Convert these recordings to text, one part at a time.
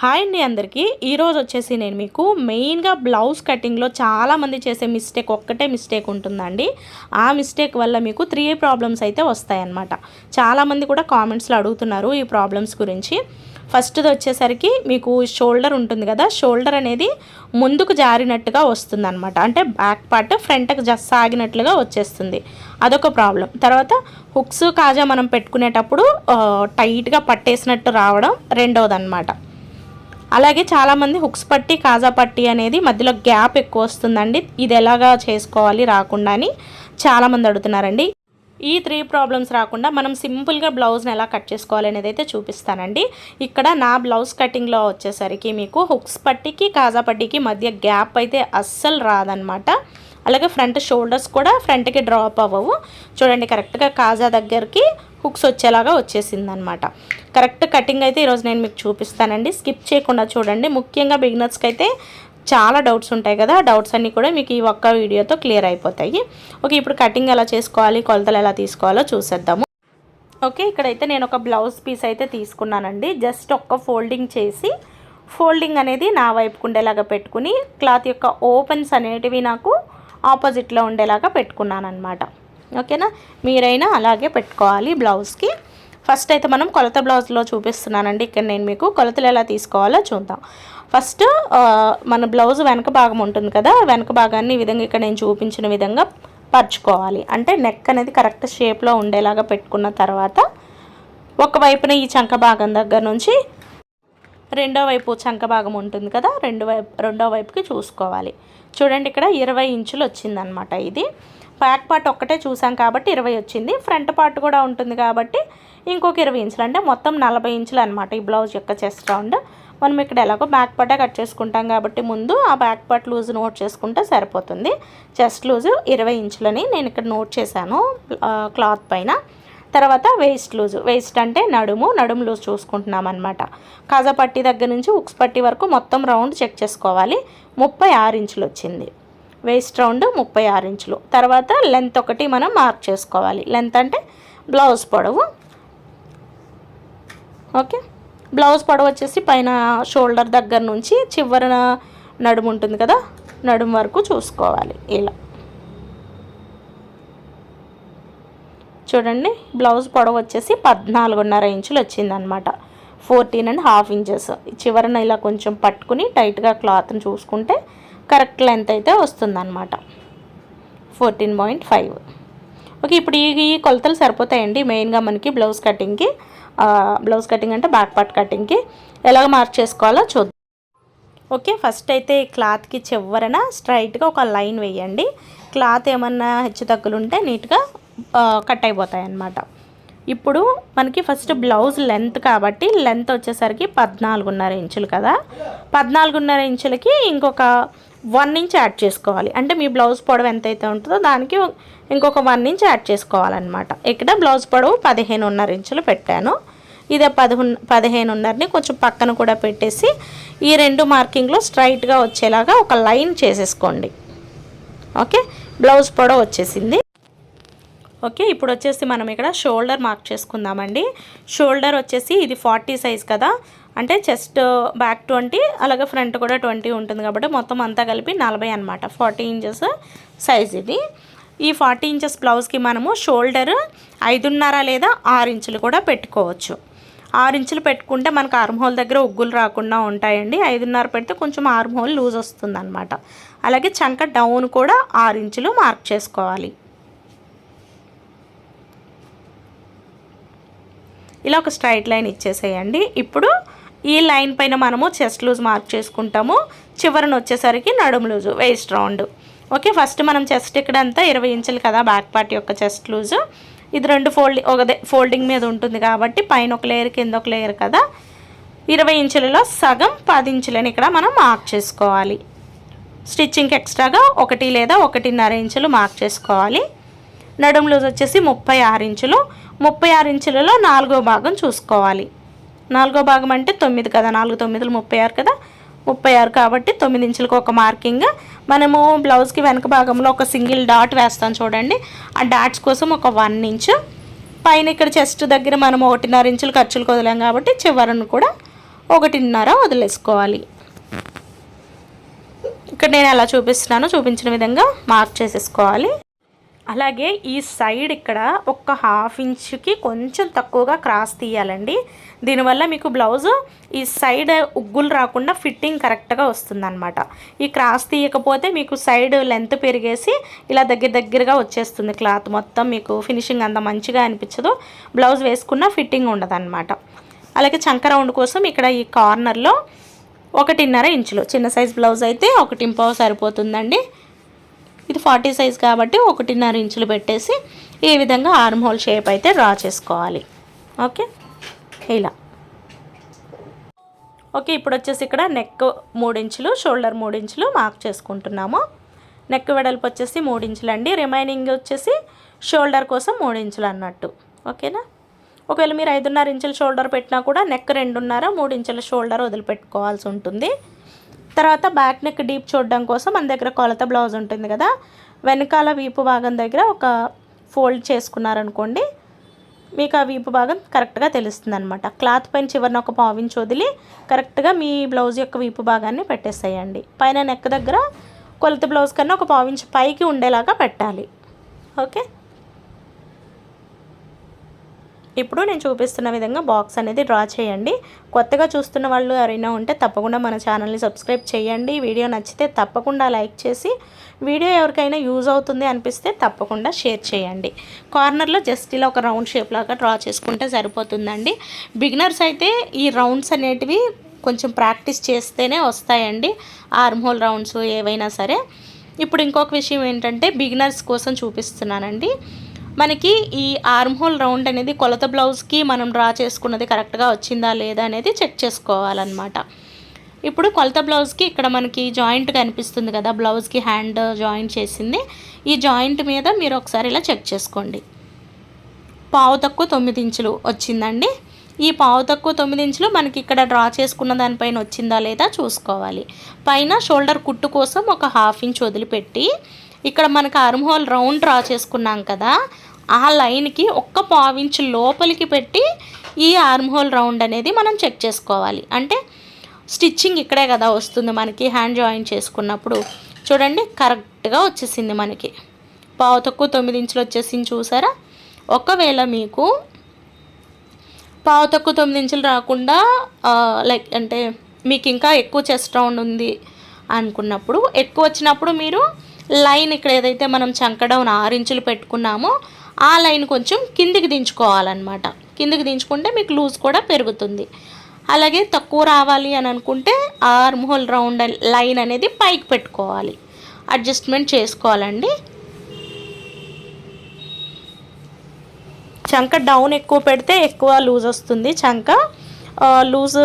Hi అండి అందరికీ. ఈరోజు వచ్చేసి నేను మీకు మెయిన్గా బ్లౌజ్ కటింగ్లో చాలామంది చేసే మిస్టేక్ ఒక్కటే మిస్టేక్ ఉంటుందండి. ఆ మిస్టేక్ వల్ల మీకు త్రీ ప్రాబ్లమ్స్ అయితే వస్తాయన్నమాట. చాలామంది కూడా కామెంట్స్లో అడుగుతున్నారు ఈ ప్రాబ్లమ్స్ గురించి. ఫస్ట్ది వచ్చేసరికి మీకు షోల్డర్ ఉంటుంది కదా షోల్డర్ అనేది ముందుకు జారినట్టుగా వస్తుంది అనమాట అంటే బ్యాక్ పార్ట్ ఫ్రంట్కి జస్ట్ సాగినట్లుగా వచ్చేస్తుంది. అదొక ప్రాబ్లం. తర్వాత హుక్స్ కాజా మనం పెట్టుకునేటప్పుడు టైట్గా పట్టేసినట్టు రావడం రెండవది అనమాట అలాగే చాలామంది హుక్స్ పట్టి కాజా పట్టి అనేది మధ్యలో గ్యాప్ ఎక్కువ వస్తుందండి. ఇది ఎలాగా చేసుకోవాలి రాకుండా అని చాలామంది అడుగుతున్నారండి. ఈ త్రీ ప్రాబ్లమ్స్ రాకుండా మనం సింపుల్గా బ్లౌజ్ని ఎలా కట్ చేసుకోవాలి అనేది అయితే చూపిస్తానండి. ఇక్కడ నా బ్లౌజ్ కటింగ్లో వచ్చేసరికి మీకు హుక్స్ పట్టికి కాజా పట్టికి మధ్య గ్యాప్ అయితే అస్సలు రాదనమాట. అలాగే ఫ్రంట్ షోల్డర్స్ కూడా ఫ్రంట్కి డ్రాప్ అవ్వవు. చూడండి కరెక్ట్గా కాజా దగ్గరికి హుక్స్ వచ్చేలాగా వచ్చేసిందనమాట. కరెక్ట్ కటింగ్ అయితే ఈరోజు నేను మీకు చూపిస్తానండి. స్కిప్ చేయకుండా చూడండి. ముఖ్యంగా బిగినర్స్కి అయితే చాలా డౌట్స్ ఉంటాయి కదా. డౌట్స్ అన్నీ కూడా మీకు ఈ ఒక్క వీడియోతో క్లియర్ అయిపోతాయి. ఓకే ఇప్పుడు కటింగ్ ఎలా చేసుకోవాలి? కొలతలు ఎలా తీసుకోవాలో చూసేద్దాము. ఓకే ఇక్కడైతే నేను ఒక బ్లౌజ్ పీస్ అయితే తీసుకున్నానండి. జస్ట్ ఒక్క ఫోల్డింగ్ చేసి ఫోల్డింగ్ అనేది నా వైపుకు ఉండేలాగా పెట్టుకుని క్లాత్ యొక్క ఓపెన్స్ అనేటివి నాకు ఆపోజిట్లో ఉండేలాగా పెట్టుకున్నాను అనమాట ఓకేనా మీరైనా అలాగే పెట్టుకోవాలి బ్లౌజ్కి ఫస్ట్ అయితే మనం కొలత బ్లౌజ్లో చూపిస్తున్నానండి. ఇక్కడ నేను మీకు కొలతలు ఎలా తీసుకోవాలో చూద్దాం. ఫస్ట్ మన బ్లౌజ్ వెనక భాగం ఉంటుంది కదా వెనక భాగాన్ని ఈ విధంగా ఇక్కడ నేను చూపించిన విధంగా పరుచుకోవాలి. అంటే నెక్ అనేది కరెక్ట్ షేప్లో ఉండేలాగా పెట్టుకున్న తర్వాత ఒక వైపున ఈ చంక భాగం దగ్గర నుంచి రెండో వైపు చంక భాగం ఉంటుంది కదా రెండు వైపు రెండో వైపుకి చూసుకోవాలి. చూడండి ఇక్కడ ఇరవై ఇంచులు వచ్చిందనమాట ఇది. బ్యాక్ పార్ట్ ఒక్కటే చూసాం కాబట్టి ఇరవై వచ్చింది. ఫ్రంట్ పార్ట్ కూడా ఉంటుంది కాబట్టి ఇంకొక ఇరవై ఇంచులు అంటే మొత్తం నలభై ఇంచులు అనమాట ఈ బ్లౌజ్ యొక్క చెస్ట్ రౌండ్ మనం ఇక్కడ ఎలాగో బ్యాక్ పార్టే కట్ చేసుకుంటాం కాబట్టి ముందు ఆ బ్యాక్ పార్ట్ లూజ్ నోట్ చేసుకుంటే సరిపోతుంది. చెస్ట్ లూజు ఇరవై ఇంచులని నేను ఇక్కడ నోట్ చేశాను క్లాత్ పైన. తర్వాత వేస్ట్ లూజ్ వేస్ట్ అంటే నడుము నడుము లూజ్ చూసుకుంటున్నాం అనమాట కాజా పట్టి దగ్గర నుంచి ఉక్స్ పట్టి వరకు మొత్తం రౌండ్ చెక్ చేసుకోవాలి. ముప్పై ఆరు ఇంచులు వచ్చింది. వేస్ట్ రౌండ్ ముప్పై ఆరు ఇంచులు. తర్వాత లెంత్ ఒకటి మనం మార్క్ చేసుకోవాలి. లెంత్ అంటే బ్లౌజ్ పొడవు. ఓకే బ్లౌజ్ పొడవు వచ్చేసి పైన షోల్డర్ దగ్గర నుంచి చివరన నడుము ఉంటుంది కదా? నడుము వరకు చూసుకోవాలి. ఇలా. చూడండి బ్లౌజ్ పొడవు వచ్చేసి పద్నాలుగున్నర ఇంచులు వచ్చిందనమాట ఫోర్టీన్ అండ్ హాఫ్ ఇంచెస్ చివరన ఇలా కొంచెం పట్టుకుని టైట్గా క్లాత్ని చూసుకుంటే కరెక్ట్ లెంత్ అయితే వస్తుందన్నమాట. Fourteen point five. ఓకే ఇప్పుడు ఈ కొలతలు సరిపోతాయండి. మెయిన్గా మనకి బ్లౌజ్ కటింగ్కి బ్లౌజ్ కటింగ్ అంటే బ్యాక్ పార్ట్ కటింగ్కి ఎలాగ మార్క్ చేసుకోవాలో చూద్దాం. ఓకే ఫస్ట్ అయితే క్లాత్కి చివరన స్ట్రైట్గా ఒక లైన్ వేయండి. క్లాత్ ఏమన్నా హెచ్చు తగ్గులు ఉంటే నీట్గా కట్ అయిపోతాయి అన్నమాట ఇప్పుడు మనకి ఫస్ట్ బ్లౌజ్ లెంత్ కాబట్టి లెంత్ వచ్చేసరికి పద్నాలుగున్నర ఇంచులు కదా. పద్నాలుగున్నర ఇంచులకి ఇంకొక వన్ ఇంచ్ యాడ్ చేసుకోవాలి. అంటే మీ బ్లౌజ్ పొడవు ఎంతైతే ఉంటుందో దానికి ఇంకొక వన్ ఇంచ్ యాడ్ చేసుకోవాలన్నమాట. ఇక్కడ బ్లౌజ్ పొడవు పదిహేనున్నర ఇంచులు పెట్టాను. ఇదే పదహు పదిహేనున్నరని కొంచెం పక్కన కూడా పెట్టేసి ఈ రెండు మార్కింగ్లో స్ట్రైట్గా వచ్చేలాగా ఒక లైన్ చేసేసుకోండి. ఓకే? బ్లౌజ్ పొడవు వచ్చేసింది. ఓకే? ఇప్పుడు వచ్చేసి మనం ఇక్కడ షోల్డర్ మార్క్ చేసుకుందామండి. షోల్డర్ వచ్చేసి ఇది ఫార్టీ సైజ్ కదా. అంటే చెస్ట్ బ్యాక్ ట్వంటీ అలాగే ఫ్రంట్ కూడా ట్వంటీ ఉంటుంది కాబట్టి మొత్తం అంతా కలిపి నలభై అనమాట ఫార్టీ ఇంచెస్ సైజ్ ఇది. ఈ ఫార్టీ ఇంచెస్ బ్లౌజ్కి మనము షోల్డర్ ఐదున్నర లేదా ఆరు ఇంచులు కూడా పెట్టుకోవచ్చు. ఆరు ఇంచులు పెట్టుకుంటే మనకు ఆర్మ్ హోల్ దగ్గర ఉగ్గులు రాకుండా ఉంటాయండి. ఐదున్నర పెడితే కొంచెం ఆర్మ్ హోల్ లూజ్ వస్తుంది అనమాట అలాగే చంక డౌన్ కూడా ఆరు ఇంచులు మార్క్ చేసుకోవాలి. ఇలా ఒక స్ట్రైట్ లైన్ ఇచ్చేసేయండి. ఇప్పుడు ఈ లైన్ పైన మనము చెస్ట్ లూజ్ మార్క్ చేసుకుంటాము. చివరన వచ్చేసరికి నడుము loose waist round okay first మనం చెస్ట్ ఇక్కడ అంతా ఇరవై ఇంచులు కదా బ్యాక్ పార్ట్ యొక్క చెస్ట్ లూజు. ఇది రెండు ఫోల్డింగ్ ఒక ఫోల్డింగ్ మీద ఉంటుంది కాబట్టి పైన ఒక లేయర్ కింద ఒక లేయర్ కదా. ఇరవై ఇంచులలో సగం పది ఇంచులని ఇక్కడ మనం మార్క్ చేసుకోవాలి. స్టిచ్చింగ్కి ఎక్స్ట్రాగా ఒకటి లేదా ఒకటిన్నర ఇంచులు మార్క్ చేసుకోవాలి. నడుము లూజ్ వచ్చేసి ముప్పై ఆరు ఇంచులు. ముప్పై ఆరు ఇంచులలో నాలుగో భాగం చూసుకోవాలి. నాలుగో భాగం అంటే తొమ్మిది కదా నాలుగు తొమ్మిదిలు ముప్పై ఆరు కదా. ముప్పై ఆరు కాబట్టి తొమ్మిది ఇంచులకు ఒక మార్కింగ్. మనము బ్లౌజ్కి వెనక భాగంలో ఒక సింగిల్ డాట్ వేస్తాం చూడండి. ఆ డాట్స్ కోసం ఒక వన్ ఇంచు. పైన ఇక్కడ చెస్ట్ దగ్గర మనం ఒకటిన్నర ఇంచులు ఖర్చులు వదిలాం కాబట్టి చివరను కూడా ఒకటిన్నర వదిలేసుకోవాలి. ఇక్కడ నేను ఎలా చూపిస్తున్నానో చూపించిన విధంగా మార్క్ చేసేసుకోవాలి. అలాగే ఈ సైడ్ ఇక్కడ ఒక హాఫ్ ఇంచ్కి కొంచెం తక్కువగా క్రాస్ తీయాలండి. దీనివల్ల మీకు బ్లౌజ్ ఈ సైడ్ ఉగ్గులు రాకుండా ఫిట్టింగ్ కరెక్ట్గా వస్తుందన్నమాట. ఈ క్రాస్ తీయకపోతే మీకు సైడ్ లెంత్ పెరిగేసి ఇలా దగ్గర దగ్గరగా వచ్చేస్తుంది క్లాత్ మొత్తం. మీకు ఫినిషింగ్ అంత మంచిగా అనిపించదు. బ్లౌజ్ వేసుకున్న ఫిట్టింగ్ ఉండదన్నమాట. అలాగే చంక రౌండ్ కోసం ఇక్కడ ఈ కార్నర్లో ఒకటిన్నర ఇంచులు. చిన్న సైజ్ బ్లౌజ్ అయితే ఒకటి ఇంపావు సరిపోతుందండి. ఇది ఫార్టీ సైజ్ కాబట్టి ఒకటిన్నర ఇంచులు పెట్టేసి ఈ విధంగా ఆర్మ్ హోల్ షేప్ అయితే డ్రా చేసుకోవాలి. ఓకే? ఇలా. ఓకే ఇప్పుడు వచ్చేసి ఇక్కడ నెక్ మూడించులు షోల్డర్ మూడు ఇంచులు మార్క్ చేసుకుంటున్నాము. నెక్ వెడల్పు వచ్చేసి మూడించులు అండి రిమైనింగ్ వచ్చేసి షోల్డర్ కోసం మూడించులు అన్నట్టు. ఓకేనా? ఒకవేళ మీరు ఐదున్నర ఇంచుల షోల్డర్ పెట్టినా కూడా నెక్ రెండున్నర మూడు ఇంచుల షోల్డర్ వదిలిపెట్టుకోవాల్సి ఉంటుంది. తర్వాత బ్యాక్ నెక్ డీప్ చూడడం కోసం మన దగ్గర కొలత బ్లౌజ్ ఉంటుంది కదా. వెనకాల వీపు భాగం దగ్గర ఒక ఫోల్డ్ చేసుకున్నారనుకోండి మీకు ఆ వీపు భాగం కరెక్ట్గా తెలుస్తుంది అనమాట క్లాత్ పైన చివరిన ఒక పావించి వదిలి కరెక్ట్గా మీ బ్లౌజ్ యొక్క వీపు భాగాన్ని పెట్టేసేయండి. పైన నెక్ దగ్గర కొలత బ్లౌజ్ కన్నా ఒక పావించి పైకి ఉండేలాగా పెట్టాలి. ఓకే? ఇప్పుడు నేను చూపిస్తున్న విధంగా బాక్స్ అనేది డ్రా చేయండి. కొత్తగా చూస్తున్న వాళ్ళు ఎవరైనా ఉంటే తప్పకుండా మన ఛానల్ని సబ్స్క్రైబ్ చేయండి. వీడియో నచ్చితే తప్పకుండా లైక్ చేసి వీడియో ఎవరికైనా యూజ్ అవుతుంది అనిపిస్తే తప్పకుండా షేర్ చేయండి. కార్నర్లో జస్ట్ ఇలా ఒక రౌండ్ షేప్ లాగా డ్రా చేసుకుంటే సరిపోతుందండి. బిగినర్స్ అయితే ఈ రౌండ్స్ అనేటివి కొంచెం ప్రాక్టీస్ చేస్తేనే వస్తాయండి. ఆర్మ్ హోల్ రౌండ్స్ ఏవైనా సరే. ఇప్పుడు ఇంకొక విషయం ఏంటంటే బిగినర్స్ కోసం చూపిస్తున్నానండి. మనకి ఈ ఆర్మ్ హోల్ రౌండ్ అనేది కొలత బ్లౌజ్కి మనం డ్రా చేసుకున్నది కరెక్ట్గా వచ్చిందా లేదా అనేది చెక్ చేసుకోవాలన్నమాట. ఇప్పుడు కొలత బ్లౌజ్కి ఇక్కడ మనకి జాయింట్ కనిపిస్తుంది కదా బ్లౌజ్కి హ్యాండ్ జాయింట్ చేసింది. ఈ జాయింట్ మీద మీరు ఒకసారి ఇలా చెక్ చేసుకోండి. పావు తక్కువ తొమ్మిది ఇంచులు వచ్చిందండి. ఈ పావు తక్కువ తొమ్మిది ఇంచులు మనకి ఇక్కడ డ్రా చేసుకున్న దానిపైన వచ్చిందా లేదా చూసుకోవాలి. పైన షోల్డర్ కుట్టు కోసం ఒక హాఫ్ ఇంచ్ వదిలిపెట్టి ఇక్కడ మనకు ఆర్మ్ హోల్ రౌండ్ డ్రా చేసుకున్నాం కదా ఆ లైన్కి ఒక్క పావించు లోపలికి పెట్టి ఈ ఆర్మ్ హోల్ రౌండ్ అనేది మనం చెక్ చేసుకోవాలి. అంటే స్టిచ్చింగ్ ఇక్కడే కదా వస్తుంది మనకి హ్యాండ్ జాయిన్ చేసుకున్నప్పుడు. చూడండి కరెక్ట్గా వచ్చేసింది మనకి. పావు తక్కువ తొమ్మిది ఇంచులు వచ్చేసింది చూసారా? ఒకవేళ మీకు పావు తక్కువ తొమ్మిది ఇంచులు రాకుండా లైక్ అంటే మీకు ఇంకా ఎక్కువ చెస్ట్ రౌండ్ ఉంది అనుకున్నప్పుడు ఎక్కువ వచ్చినప్పుడు మీరు లైన్ ఇక్కడ ఏదైతే మనం చంకడౌన్ ఆరు ఇంచులు పెట్టుకున్నామో ఆ లైన్ కొంచెం కిందికి దించుకోవాలన్నమాట. కిందికి దించుకుంటే మీకు లూజ్ కూడా పెరుగుతుంది. అలాగే తక్కువ రావాలి అని అనుకుంటే ఆర్మ్ హోల్ రౌండ్ లైన్ అనేది పైకి పెట్టుకోవాలి. అడ్జస్ట్మెంట్ చేసుకోవాలండి. చంక డౌన్ ఎక్కువ పెడితే ఎక్కువ లూజ్ వస్తుంది చంక. లూజ్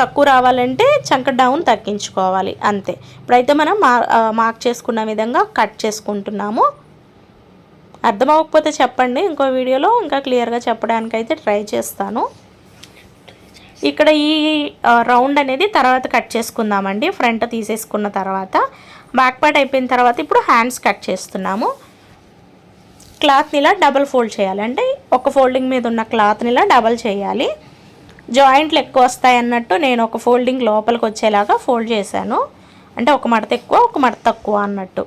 తక్కువ రావాలంటే చంక డౌన్ తగ్గించుకోవాలి అంతే. ఇప్పుడైతే మనం మార్క్ చేసుకున్న విధంగా కట్ చేసుకుంటున్నాము. అర్థమవకపోతే చెప్పండి. ఇంకో వీడియోలో ఇంకా క్లియర్గా చెప్పడానికి అయితే ట్రై చేస్తాను. ఇక్కడ ఈ రౌండ్ అనేది తర్వాత కట్ చేసుకుందామండి. ఫ్రంట్ తీసేసుకున్న తర్వాత. బ్యాక్ పార్ట్ అయిపోయిన తర్వాత ఇప్పుడు హ్యాండ్స్ కట్ చేస్తున్నాము. క్లాత్ని ఇలా డబల్ ఫోల్డ్ చేయాలి. అంటే ఒక ఫోల్డింగ్ మీద ఉన్న క్లాత్ని ఇలా డబల్ చేయాలి. జాయింట్లు ఎక్కువ వస్తాయి అన్నట్టు నేను ఒక ఫోల్డింగ్ లోపలికి వచ్చేలాగా ఫోల్డ్ చేశాను. అంటే ఒక మడత ఎక్కువ ఒక మడత తక్కువ అన్నట్టు.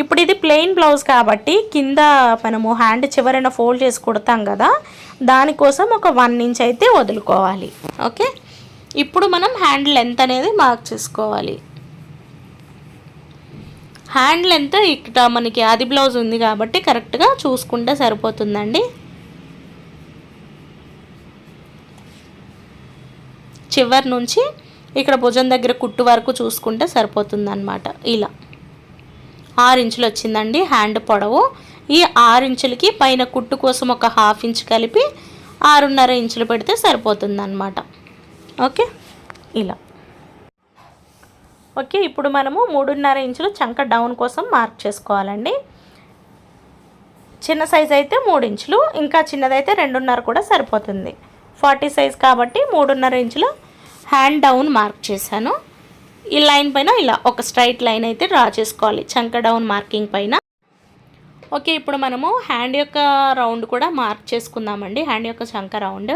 ఇప్పుడు ఇది ప్లెయిన్ బ్లౌజ్ కాబట్టి కింద మనము హ్యాండ్ చివరైన ఫోల్డ్ చేసి కుడతాం కదా. దానికోసం ఒక వన్ ఇంచ్ అయితే వదులుకోవాలి. ఓకే ఇప్పుడు మనం హ్యాండ్ లెంత్ అనేది మార్క్ చేసుకోవాలి. హ్యాండ్ లెంత్ ఇక్కడ మనకి ఆది బ్లౌజ్ ఉంది కాబట్టి కరెక్ట్గా చూసుకుంటే సరిపోతుందండి. చివరి నుంచి ఇక్కడ భుజం దగ్గర కుట్టు వరకు చూసుకుంటే సరిపోతుందన్నమాట. ఇలా. ఆరు ఇంచులు వచ్చిందండి హ్యాండ్ పొడవు. ఈ ఆరు ఇంచులకి పైన కుట్టు కోసం ఒక హాఫ్ ఇంచ్ కలిపి ఆరున్నర ఇంచులు పెడితే సరిపోతుందన్నమాట. ఓకే? ఇలా. ఓకే ఇప్పుడు మనము మూడున్నర ఇంచులు చంక డౌన్ కోసం మార్క్ చేసుకోవాలండి. చిన్న సైజ్ అయితే మూడు ఇంచులు ఇంకా చిన్నదైతే రెండున్నర కూడా సరిపోతుంది. ఫార్టీ సైజ్ కాబట్టి మూడున్నర ఇంచులు హ్యాండ్ డౌన్ మార్క్ చేశాను. ఈ లైన్ పైన ఇలా ఒక స్ట్రైట్ లైన్ అయితే డ్రా చేసుకోవాలి చంక డౌన్ మార్కింగ్ పైన. ఓకే ఇప్పుడు మనము హ్యాండ్ యొక్క రౌండ్ కూడా మార్క్ చేసుకుందామండి. హ్యాండ్ యొక్క చంక రౌండ్.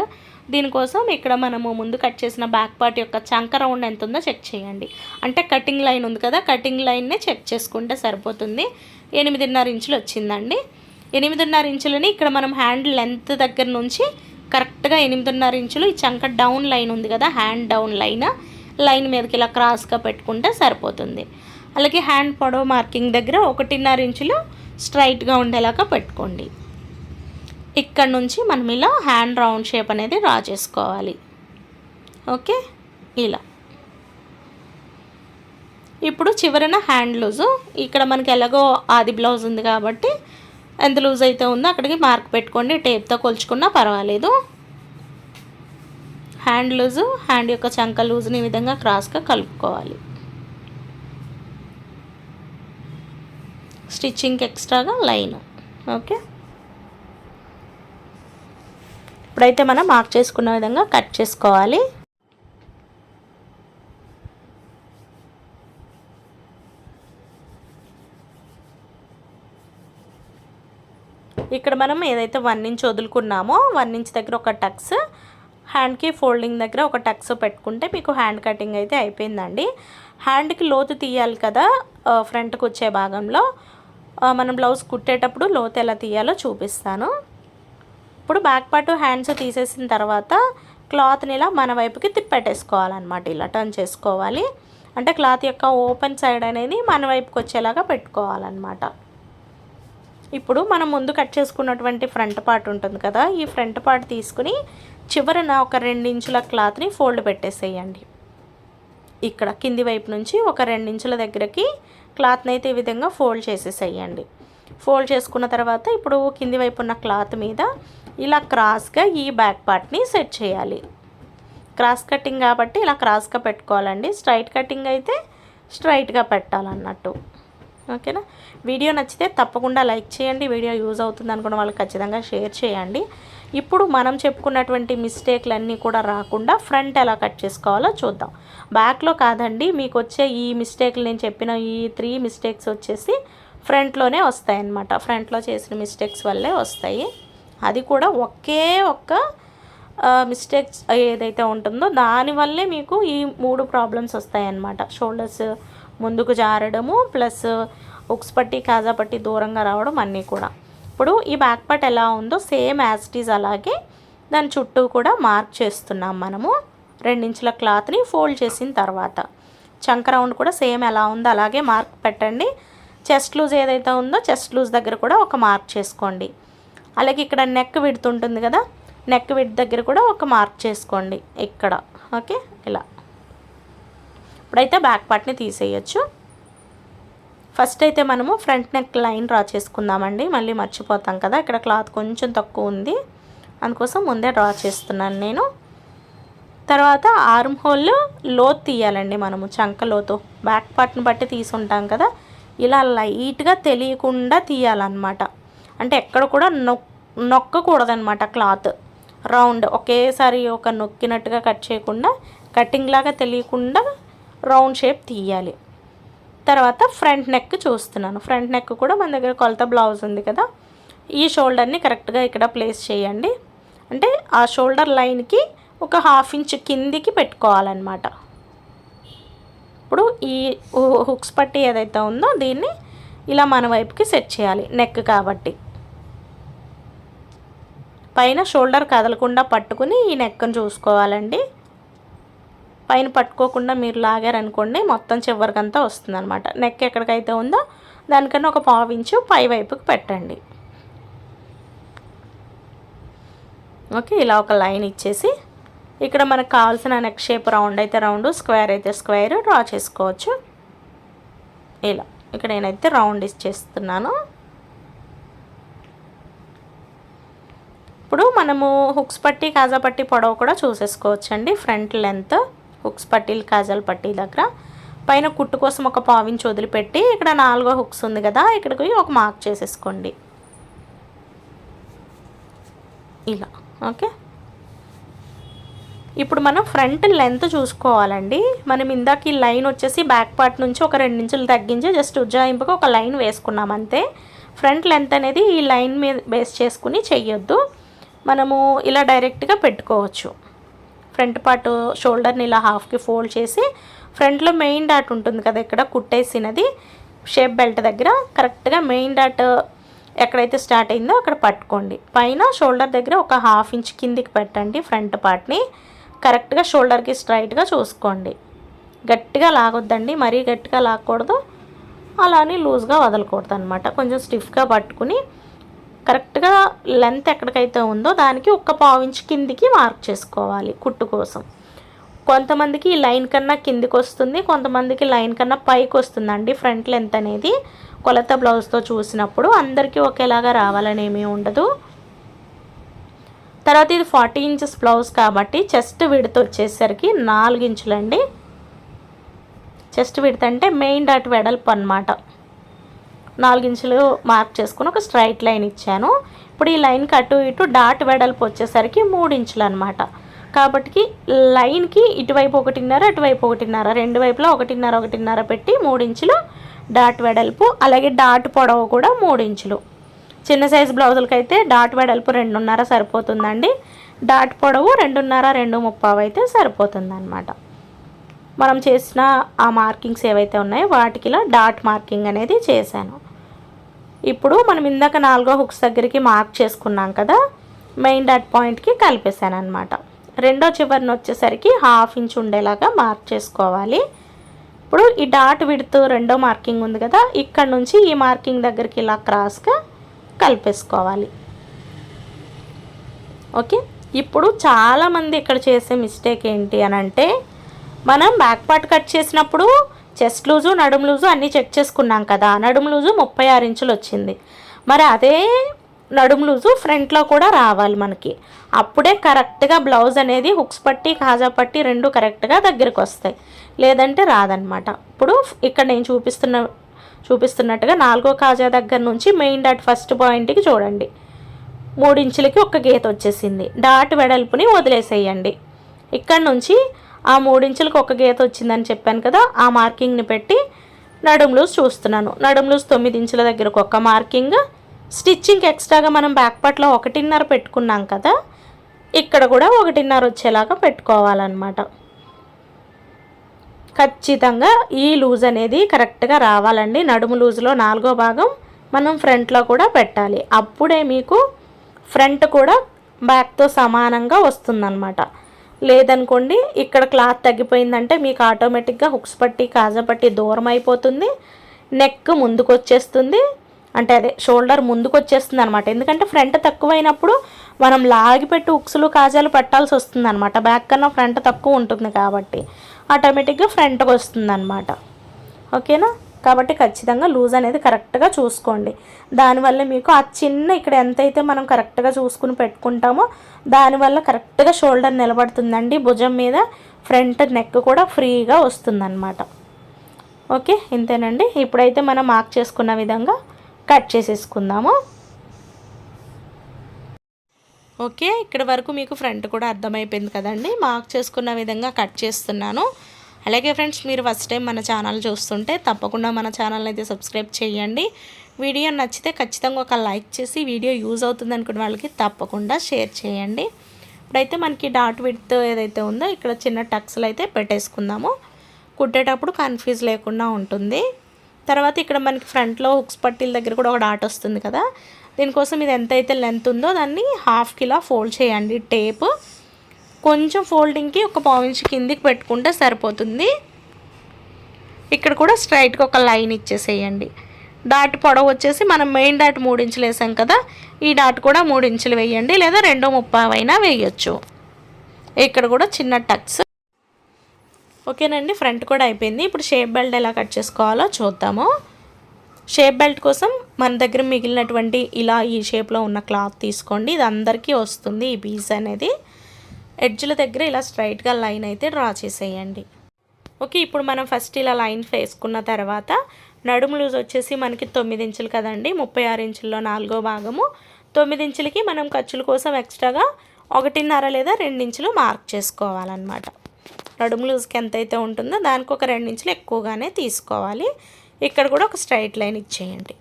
దీనికోసం ఇక్కడ మనము ముందు కట్ చేసిన బ్యాక్ పార్ట్ యొక్క చంక రౌండ్ ఎంత ఉందో చెక్ చేయండి. అంటే కటింగ్ లైన్ ఉంది కదా కటింగ్ లైన్నే చెక్ చేసుకుంటే సరిపోతుంది. ఎనిమిదిన్నర ఇంచులు వచ్చిందండి. ఎనిమిదిన్నర ఇంచులని ఇక్కడ మనం హ్యాండ్ లెంత్ దగ్గర నుంచి కరెక్ట్గా ఎనిమిదిన్నర ఇంచులు ఈ చంక డౌన్ లైన్ ఉంది కదా హ్యాండ్ డౌన్ లైన్. లైన్ మీదకి ఇలా క్రాస్గా పెట్టుకుంటే సరిపోతుంది. అలాగే హ్యాండ్ పొడవు మార్కింగ్ దగ్గర ఒకటిన్నర ఇంచులు స్ట్రైట్గా ఉండేలాగా పెట్టుకోండి. ఇక్కడ నుంచి మనం ఇలా హ్యాండ్ రౌండ్ షేప్ అనేది డ్రా చేసుకోవాలి. ఓకే? ఇలా. ఇప్పుడు చివరన హ్యాండ్ లూజు. ఇక్కడ మనకి ఎలాగో ఆది బ్లౌజ్ ఉంది కాబట్టి ఎంత లూజ్ అయితే ఉందో అక్కడికి మార్క్ పెట్టుకోండి. టేప్తో కొలుచుకున్నా పర్వాలేదు. హ్యాండ్ లూజు హ్యాండ్ యొక్క చంక లూజ్ని ఈ విధంగా క్రాస్గా కలుపుకోవాలి. స్టిచ్చింగ్కి ఎక్స్ట్రాగా లైన్ ఓకే? ఇప్పుడైతే మనం మార్క్ చేసుకున్న విధంగా కట్ చేసుకోవాలి. ఇక్కడ మనం ఏదైతే వన్ ఇంచ్ వదులుకున్నామో వన్ ఇంచ్ దగ్గర ఒక టక్స్ హ్యాండ్కి ఫోల్డింగ్ దగ్గర ఒక టక్స్ పెట్టుకుంటే మీకు హ్యాండ్ కటింగ్ అయితే అయిపోయిందండి. హ్యాండ్కి లోతు తీయాలి కదా ఫ్రంట్కి వచ్చే భాగంలో. మనం బ్లౌజ్ కుట్టేటప్పుడు లోతు ఎలా తీయాలో చూపిస్తాను. ఇప్పుడు బ్యాక్ పార్ట్ హ్యాండ్స్ తీసేసిన తర్వాత క్లాత్ని ఇలా మన వైపుకి తిప్పెట్టేసుకోవాలన్నమాట ఇలా టర్న్ చేసుకోవాలి. అంటే క్లాత్ యొక్క ఓపెన్ సైడ్ అనేది మన వైపుకి వచ్చేలాగా పెట్టుకోవాలన్నమాట. ఇప్పుడు మనం ముందు కట్ చేసుకున్నటువంటి ఫ్రంట్ పార్ట్ ఉంటుంది కదా ఈ ఫ్రంట్ పార్ట్ తీసుకుని చివరన ఒక రెండు ఇంచుల క్లాత్ని ఫోల్డ్ పెట్టేసేయండి. ఇక్కడ కింది వైపు నుంచి ఒక రెండు ఇంచుల దగ్గరకి క్లాత్ని అయితే ఈ విధంగా ఫోల్డ్ చేసేసేయండి. ఫోల్డ్ చేసుకున్న తర్వాత ఇప్పుడు కింది వైపు ఉన్న క్లాత్ మీద ఇలా క్రాస్గా ఈ బ్యాక్ పార్ట్ని సెట్ చేయాలి. క్రాస్ కటింగ్ కాబట్టి ఇలా క్రాస్గా పెట్టుకోవాలండి. స్ట్రైట్ కటింగ్ అయితే స్ట్రైట్గా పెట్టాలన్నట్టు. ఓకేనా? వీడియో నచ్చితే తప్పకుండా లైక్ చేయండి. వీడియో యూజ్ అవుతుంది అనుకున్న వాళ్ళకి ఖచ్చితంగా షేర్ చేయండి. ఇప్పుడు మనం చెప్పుకున్నటువంటి మిస్టేక్లన్నీ కూడా రాకుండా ఫ్రంట్ ఎలా కట్ చేసుకోవాలో చూద్దాం. బ్యాక్లో కాదండి మీకు వచ్చే ఈ మిస్టేక్లు నేను చెప్పిన ఈ త్రీ మిస్టేక్స్ వచ్చేసి ఫ్రంట్లోనే వస్తాయి అన్నమాట ఫ్రంట్లో చేసిన మిస్టేక్స్ వల్లే వస్తాయి. అది కూడా ఒకే ఒక్క మిస్టేక్స్ ఏదైతే ఉంటుందో దానివల్లే మీకు ఈ మూడు ప్రాబ్లమ్స్ వస్తాయన్నమాట. షోల్డర్స్ ముందుకు జారడము ప్లస్ ఉక్స్ పట్టి కాజా పట్టి దూరంగా రావడం అన్నీ కూడా. ఇప్పుడు ఈ బ్యాక్ పార్ట్ ఎలా ఉందో సేమ్ యాజ్టీజ్ అలాగే దాని చుట్టూ కూడా మార్క్ చేస్తున్నాం మనము. రెండించుల క్లాత్ని ఫోల్డ్ చేసిన తర్వాత. చంక రౌండ్ కూడా సేమ్ ఎలా ఉందో అలాగే మార్క్ పెట్టండి. చెస్ట్ లూజ్ ఏదైతే ఉందో చెస్ట్ లూజ్ దగ్గర కూడా ఒక మార్క్ చేసుకోండి. అలాగే ఇక్కడ నెక్ విడుతు ఉంటుంది కదా నెక్ విడ్ దగ్గర కూడా ఒక మార్క్ చేసుకోండి. ఇక్కడ ఓకే ఇలా. ఇప్పుడైతే బ్యాక్ పార్ట్ని తీసేయచ్చు. ఫస్ట్ అయితే మనము ఫ్రంట్ నెక్ లైన్ డ్రా చేసుకుందామండి. మళ్ళీ మర్చిపోతాం కదా ఇక్కడ క్లాత్ కొంచెం తక్కువ ఉంది. అందుకోసం ముందే డ్రా చేస్తున్నాను నేను. తర్వాత ఆర్మ్ హోల్ లోతు తీయాలండి మనము చంక లోతు. బ్యాక్ పార్ట్ని బట్టి తీసుంటాం కదా ఇలా లైట్గా తెలియకుండా తీయాలన్నమాట. అంటే ఎక్కడ కూడా నొక్ నొక్కకూడదనమాట క్లాత్. రౌండ్ ఒకేసారి ఒక నొక్కినట్టుగా కట్ చేయకుండా కటింగ్ లాగా తెలియకుండా రౌండ్ షేప్ తీయాలి. తర్వాత ఫ్రంట్ నెక్ చూస్తున్నాను. ఫ్రంట్ నెక్ కూడా మన దగ్గర కొలత బ్లౌజ్ ఉంది కదా. ఈ షోల్డర్ని కరెక్ట్గా ఇక్కడ ప్లేస్ చేయండి. అంటే ఆ షోల్డర్ లైన్కి ఒక హాఫ్ ఇంచ్ కిందికి పెట్టుకోవాలన్నమాట. ఇప్పుడు ఈ హుక్స్ పట్టి ఏదైతే ఉందో దీన్ని ఇలా మన వైపుకి సెట్ చేయాలి నెక్ కాబట్టి. పైన షోల్డర్ కదలకుండా పట్టుకుని ఈ నెక్ని చూసుకోవాలండి. పైన పట్టుకోకుండా మీరు లాగారనుకోండి మొత్తం చివరికంతా వస్తుంది అనమాట నెక్ ఎక్కడికైతే ఉందో దానికన్నా ఒక పావు ఇంచు పై వైపుకి పెట్టండి. ఓకే ఇలా ఒక లైన్ ఇచ్చేసి ఇక్కడ మనకు కావాల్సిన నెక్ షేప్ రౌండ్ అయితే రౌండ్ స్క్వేర్ అయితే స్క్వేర్ డ్రా చేసుకోవచ్చు. ఇలా ఇక్కడ నేనైతే రౌండ్ ఇచ్చేస్తున్నాను. ఇప్పుడు మనము హుక్స్ పట్టి కాజా పట్టి పొడవు కూడా చూసేసుకోవచ్చు అండి ఫ్రంట్ లెంత్. హుక్స్ పట్టీలు కాజల్ పట్టీ దగ్గర. పైన కుట్టు కోసం ఒక పావించి వదిలిపెట్టి ఇక్కడ నాలుగో హుక్స్ ఉంది కదా ఇక్కడికి ఒక మార్క్ చేసేసుకోండి. ఇలా ఓకే? ఇప్పుడు మనం ఫ్రంట్ లెంత్ చూసుకోవాలండి. మనం ఇందాక ఈ లైన్ వచ్చేసి బ్యాక్ పార్ట్ నుంచి ఒక రెండు ఇంచులు తగ్గించి జస్ట్ ఉజ్జాయింపుగా ఒక లైన్ వేసుకున్నాం అంతే. ఫ్రంట్ లెంత్ అనేది ఈ లైన్ మీద బేస్ చేసుకుని చెయ్యొద్దు. మనము ఇలా డైరెక్ట్గా పెట్టుకోవచ్చు. ఫ్రంట్ పార్ట్ షోల్డర్ని ఇలా హాఫ్కి ఫోల్డ్ చేసి ఫ్రంట్లో మెయిన్ డాట్ ఉంటుంది కదా ఇక్కడ కుట్టేసినది షేప్ బెల్ట్ దగ్గర. కరెక్ట్గా మెయిన్ డాట్ ఎక్కడైతే స్టార్ట్ అయిందో అక్కడ పట్టుకోండి. పైన షోల్డర్ దగ్గర ఒక హాఫ్ ఇంచ్ కిందికి పెట్టండి ఫ్రంట్ పార్ట్ని. కరెక్ట్గా షోల్డర్కి స్ట్రైట్గా చూసుకోండి. గట్టిగా లాగొద్దండి మరీ గట్టిగా లాగకూడదు. అలానే లూజ్గా వదలకూడదు అనమాట కొంచెం స్టిఫ్గా పట్టుకుని కరెక్ట్గా లెంత్ ఎక్కడికైతే ఉందో దానికి ఒక్క పావు కిందికి మార్క్ చేసుకోవాలి కుట్టు కోసం. కొంతమందికి లైన్ కన్నా కిందికి వస్తుంది కొంతమందికి లైన్ కన్నా పైకి వస్తుందండి ఫ్రంట్ లెంత్ అనేది. కొలత బ్లౌజ్తో చూసినప్పుడు అందరికీ ఒకేలాగా రావాలని ఏమీ ఉండదు. తర్వాత ఇది ఫార్టీ ఇంచెస్ బ్లౌజ్ కాబట్టి చెస్ట్ విడత వచ్చేసరికి నాలుగు ఇంచులండి. చెస్ట్ విడత అంటే మెయిన్ డాట్ వెడల్పు అనమాట నాలుగు ఇంచులు మార్క్ చేసుకుని ఒక స్ట్రైట్ లైన్ ఇచ్చాను. ఇప్పుడు ఈ లైన్కి అటు ఇటు డాట్ వెడల్పు వచ్చేసరికి మూడు ఇంచులు అనమాట కాబట్టి లైన్కి ఇటువైపు ఒకటిన్నర అటువైపు ఒకటిన్నర రెండు వైపులా ఒకటిన్నర ఒకటిన్నర పెట్టి మూడు ఇంచులు డాట్ వెడల్పు అలాగే డాట్ పొడవు కూడా మూడు ఇంచులు చిన్న సైజు బ్లౌజులకి అయితే డాట్ వెడల్పు రెండున్నర సరిపోతుందండి. డాట్ పొడవు రెండున్నర రెండు ముప్పావు అయితే సరిపోతుందన్నమాట. మనం చేసిన ఆ మార్కింగ్స్ ఏవైతే ఉన్నాయో వాటికిలో డాట్ మార్కింగ్ అనేది చేశాను. ఇప్పుడు మనం ఇందాక నాలుగో హుక్స్ దగ్గరికి మార్క్ చేసుకున్నాం కదా మెయిన్ డాట్ పాయింట్కి కలిపేశాను అనమాట రెండో చివరిని వచ్చేసరికి హాఫ్ ఇంచ్ ఉండేలాగా మార్క్ చేసుకోవాలి. ఇప్పుడు ఈ డాట్ విడుతూ రెండో మార్కింగ్ ఉంది కదా ఇక్కడ నుంచి ఈ మార్కింగ్ దగ్గరికి ఇలా క్రాస్గా కలిపేసుకోవాలి. ఓకే? ఇప్పుడు చాలామంది ఇక్కడ చేసే మిస్టేక్ ఏంటి అని అంటే మనం బ్యాక్ పార్ట్ కట్ చేసినప్పుడు చెస్ట్ లూజు నడుము లూజు అన్నీ చెక్ చేసుకున్నాం కదా. నడుము లూజు ముప్పై ఆరు ఇంచులు వచ్చింది. మరి అదే నడుము లూజు ఫ్రంట్లో కూడా రావాలి మనకి. అప్పుడే కరెక్ట్గా బ్లౌజ్ అనేది హుక్స్ పట్టి కాజా పట్టి రెండు కరెక్ట్గా దగ్గరికి వస్తాయి. లేదంటే రాదనమాట ఇప్పుడు ఇక్కడ నేను చూపిస్తున్న చూపిస్తున్నట్టుగా నాలుగో కాజా దగ్గర నుంచి మెయిన్ డాట్ ఫస్ట్ పాయింట్కి చూడండి. మూడించులకి ఒక గీత వచ్చేసింది. డాట్ వెడల్పుని వదిలేసేయండి. ఇక్కడ నుంచి ఆ మూడించులకు ఒక గీత వచ్చిందని చెప్పాను కదా ఆ మార్కింగ్ని పెట్టి నడుము లూజ్ చూస్తున్నాను. నడుము లూజ్ తొమ్మిది ఇంచుల దగ్గరకు ఒక మార్కింగ్. స్టిచ్చింగ్ ఎక్స్ట్రాగా మనం బ్యాక్ పార్ట్లో ఒకటిన్నర పెట్టుకున్నాం కదా ఇక్కడ కూడా ఒకటిన్నర వచ్చేలాగా పెట్టుకోవాలన్నమాట. ఖచ్చితంగా ఈ లూజ్ అనేది కరెక్ట్గా రావాలండి. నడుము లూజ్లో నాలుగో భాగం మనం ఫ్రంట్లో కూడా పెట్టాలి. అప్పుడే మీకు ఫ్రంట్ కూడా బ్యాక్తో సమానంగా వస్తుందన్నమాట. లేదనుకోండి ఇక్కడ క్లాత్ తగ్గిపోయిందంటే మీకు ఆటోమేటిక్గా హుక్స్ పట్టి కాజా పట్టి దూరం అయిపోతుంది నెక్ ముందుకు వచ్చేస్తుంది అంటే అదే షోల్డర్ ముందుకు వచ్చేస్తుంది అనమాట ఎందుకంటే ఫ్రంట్ తక్కువైనప్పుడు మనం లాగిపెట్టి ఉక్సులు కాజాలు పెట్టాల్సి వస్తుంది అనమాట బ్యాక్ కన్నా ఫ్రంట్ తక్కువ ఉంటుంది కాబట్టి. ఆటోమేటిక్గా ఫ్రంట్కి వస్తుంది అనమాట ఓకేనా? కాబట్టి ఖచ్చితంగా లూజ్ అనేది కరెక్ట్గా చూసుకోండి. దానివల్ల మీకు ఆ చిన్న ఇక్కడ ఎంతైతే మనం కరెక్ట్గా చూసుకుని పెట్టుకుంటామో దానివల్ల కరెక్ట్గా షోల్డర్ నిలబడుతుందండి. భుజం మీద ఫ్రంట్ నెక్ కూడా ఫ్రీగా వస్తుందన్నమాట. ఓకే ఇంతేనండి. ఇప్పుడైతే మనం మార్క్ చేసుకున్న విధంగా కట్ చేసేసుకుందాము. ఓకే ఇక్కడ వరకు మీకు ఫ్రంట్ కూడా అర్థమైపోయింది కదండి. మార్క్ చేసుకున్న విధంగా కట్ చేస్తున్నాను. అలాగే ఫ్రెండ్స్ మీరు ఫస్ట్ టైం మన ఛానల్ చూస్తుంటే తప్పకుండా మన ఛానల్ అయితే సబ్స్క్రైబ్ చేయండి. వీడియో నచ్చితే ఖచ్చితంగా ఒక లైక్ చేసి వీడియో యూజ్ అవుతుంది అనుకున్న వాళ్ళకి తప్పకుండా షేర్ చేయండి. ఇప్పుడైతే మనకి డాట్ విడ్త్ ఏదైతే ఉందో ఇక్కడ చిన్న టక్స్లు అయితే పెట్టేసుకుందాము. కుట్టేటప్పుడు కన్ఫ్యూజ్ లేకుండా ఉంటుంది. తర్వాత ఇక్కడ మనకి ఫ్రంట్లో హుక్స్ పట్టీల దగ్గర కూడా ఒక డాట్ వస్తుంది కదా. దీనికోసం ఇది ఎంత అయితే లెంత్ ఉందో దాన్ని హాఫ్ కిలో ఫోల్డ్ చేయండి. టేప్ కొంచెం ఫోల్డింగ్కి ఒక పావించి కిందికి పెట్టుకుంటే సరిపోతుంది. ఇక్కడ కూడా స్ట్రైట్గా ఒక లైన్ ఇచ్చేసేయండి. డాట్ పొడవు వచ్చేసి మనం మెయిన్ డాట్ మూడు ఇంచులు వేసాం కదా ఈ డాట్ కూడా మూడు ఇంచులు వేయండి లేదా రెండో ముప్పావైనా వేయచ్చు. ఇక్కడ కూడా చిన్న టక్స్. ఓకేనండి ఫ్రంట్ కూడా అయిపోయింది. ఇప్పుడు షేప్ బెల్ట్ ఎలా కట్ చేసుకోవాలో చూద్దాము. షేప్ బెల్ట్ కోసం మన దగ్గర మిగిలినటువంటి ఇలా ఈ షేప్లో ఉన్న క్లాత్ తీసుకోండి. ఇది అందరికీ వస్తుంది ఈ పీస్ అనేది. ఎడ్జ్ల దగ్గర ఇలా స్ట్రైట్గా లైన్ అయితే డ్రా చేసేయండి. ఓకే ఇప్పుడు మనం ఫస్ట్ ఇలా లైన్ వేసుకున్న తర్వాత నడుము లూజ్ వచ్చేసి మనకి తొమ్మిది ఇంచులు కదండి ముప్పై ఆరు ఇంచుల్లో నాలుగో భాగము. తొమ్మిది ఇంచులకి మనం ఖర్చుల కోసం ఎక్స్ట్రాగా ఒకటిన్నర లేదా రెండించులు మార్క్ చేసుకోవాలన్నమాట. నడుము లూజ్కి ఎంత అయితే ఉంటుందో దానికి ఒక రెండించులు ఎక్కువగానే తీసుకోవాలి. ఇక్కడ కూడా ఒక స్ట్రైట్ లైన్ ఇచ్చేయండి.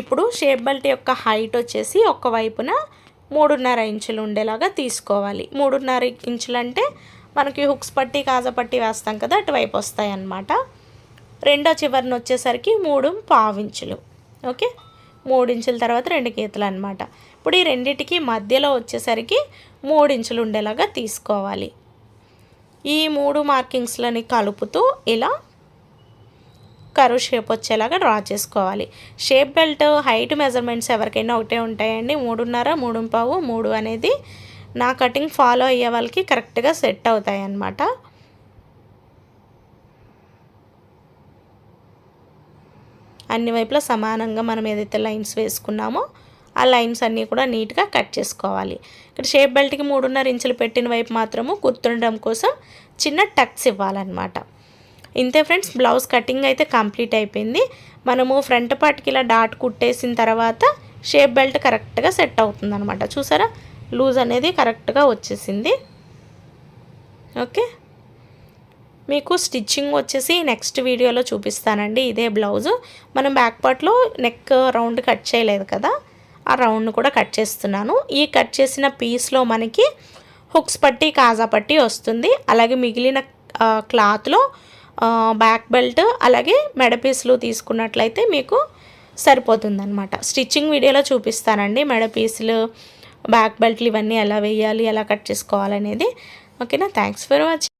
ఇప్పుడు షేప్ బెల్ట్ యొక్క హైట్ వచ్చేసి ఒక వైపున మూడున్నర ఇంచులు ఉండేలాగా తీసుకోవాలి. మూడున్నర ఇంచులు అంటే మనకి హుక్స్ పట్టి కాజా పట్టి వేస్తాం కదా అటువైపు వస్తాయి అన్నమాట రెండో చివరిని వచ్చేసరికి మూడు పావించులు. ఓకే? మూడు ఇంచుల తర్వాత రెండు గీతలు అనమాట ఇప్పుడు ఈ రెండింటికి మధ్యలో వచ్చేసరికి మూడు ఇంచులు ఉండేలాగా తీసుకోవాలి. ఈ మూడు మార్కింగ్స్లని కలుపుతూ ఇలా కరువు షేప్ వచ్చేలాగా డ్రా చేసుకోవాలి. షేప్ బెల్ట్ హైట్ మెజర్మెంట్స్ ఎవరికైనా ఒకటే ఉంటాయండి. మూడున్నర మూడు పావు మూడు అనేది నా కటింగ్ ఫాలో అయ్యే వాళ్ళకి కరెక్ట్గా సెట్ అవుతాయి అన్నమాట అన్ని వైపులా సమానంగా మనం ఏదైతే లైన్స్ వేసుకున్నామో ఆ లైన్స్ అన్నీ కూడా నీట్గా కట్ చేసుకోవాలి. ఇక్కడ షేప్ బెల్ట్కి మూడున్నర ఇంచులు పెట్టిన వైపు మాత్రము గుర్తుండడం కోసం చిన్న టక్స్ ఇవ్వాలన్నమాట. ఇంతే ఫ్రెండ్స్ బ్లౌజ్ కటింగ్ అయితే కంప్లీట్ అయిపోయింది. మనము ఫ్రంట్ పార్ట్కి ఇలా డాట్ కుట్టేసిన తర్వాత షేప్ బెల్ట్ కరెక్ట్గా సెట్ అవుతుంది అనమాట చూసారా? లూజ్ అనేది కరెక్ట్గా వచ్చేసింది. ఓకే? మీకు స్టిచ్చింగ్ వచ్చేసి నెక్స్ట్ వీడియోలో చూపిస్తానండి. ఇదే బ్లౌజు. మనం బ్యాక్ పార్ట్లో నెక్ రౌండ్ కట్ చేయలేదు కదా? ఆ రౌండ్ కూడా కట్ చేస్తున్నాను. ఈ కట్ చేసిన పీస్లో మనకి హుక్స్ పట్టి కాజా పట్టి వస్తుంది. అలాగే మిగిలిన క్లాత్లో బ్యాక్ బెల్ట్ అలాగే మెడపీసులు తీసుకున్నట్లయితే మీకు సరిపోతుందనమాట స్టిచ్చింగ్ వీడియోలో చూపిస్తానండి మెడపీసులు బ్యాక్ బెల్ట్లు ఇవన్నీ ఎలా వేయాలి ఎలా కట్ చేసుకోవాలనేది. ఓకేనా థ్యాంక్స్ ఫర్ వాచింగ్